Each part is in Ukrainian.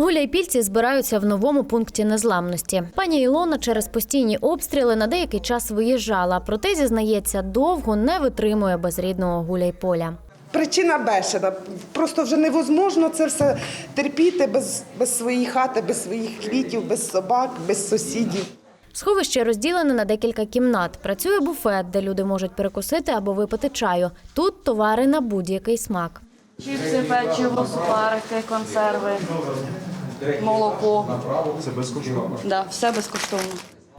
Гуляйпільці збираються в новому пункті незламності. Пані Ілона через постійні обстріли на деякий час виїжджала, проте зізнається, довго не витримує без рідного гуляйполя. Причина бешена. Просто вже невозможно це все терпіти без, без своєї хати, без своїх квітів, без собак, без сусідів. Сховище розділене на декілька кімнат. Працює буфет, де люди можуть перекусити або випити чаю. Тут товари на будь-який смак. Чіпси, печиво, сухарики, консерви, молоко. Це безкоштовно? Так, да, все безкоштовно.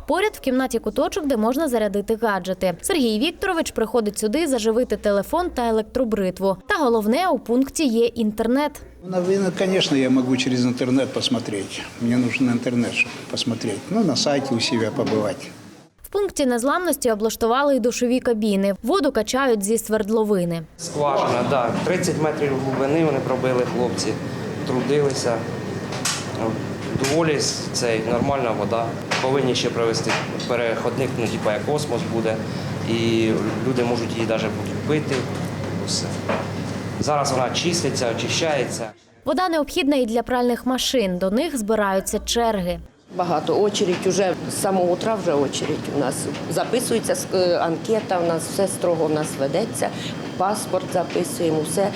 Поряд в кімнаті куточок, де можна зарядити гаджети. Сергій Вікторович приходить сюди заживити телефон та електробритву. Та головне у пункті є інтернет. Новины, конечно, я могу через интернет посмотреть. Мне нужен интернет, чтобы посмотреть. Ну, на сайте у себя побывать. В пункті незламності облаштували й душові кабіни. Воду качають зі свердловини. Скважина, так. 30 метрів глибини вони пробили хлопці, трудилися. Доволі цей, нормальна вода. Повинні ще провести переходник, ну, типу, як космос буде. І люди можуть її навіть пити. Все. Зараз вона чиститься, очищається. Вода необхідна і для пральних машин. До них збираються черги. Багато очередь уже з самого утра вже очередь у нас записується анкета, у нас все строго у нас ведеться, паспорт записуємо, все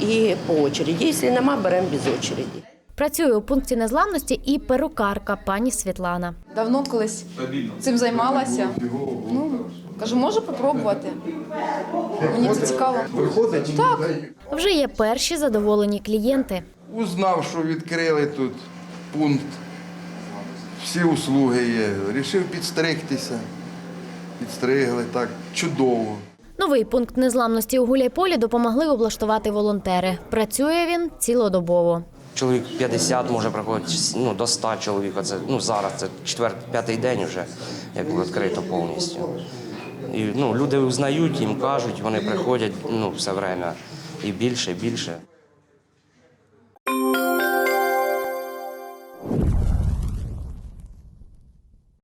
і по очереді. Якщо нема, беремо без очереді. Працює у пункті незламності і перукарка пані Світлана. Давно колись цим займалася. Ну, кажу, можу попробувати. Мені це цікаво. Так. Вже є перші задоволені клієнти. Узнав, що відкрили тут пункт. Всі услуги є. Рішив підстригтися. Підстригли так чудово. Новий пункт незламності у Гуляйполі допомогли облаштувати волонтери. Працює він цілодобово. Чоловік 50 може приходити ну, до 100 чоловік. Це, ну, зараз це четвертий, п'ятий день вже, як відкрито повністю. І ну, люди узнають, їм кажуть, вони приходять ну, все время і більше, і більше.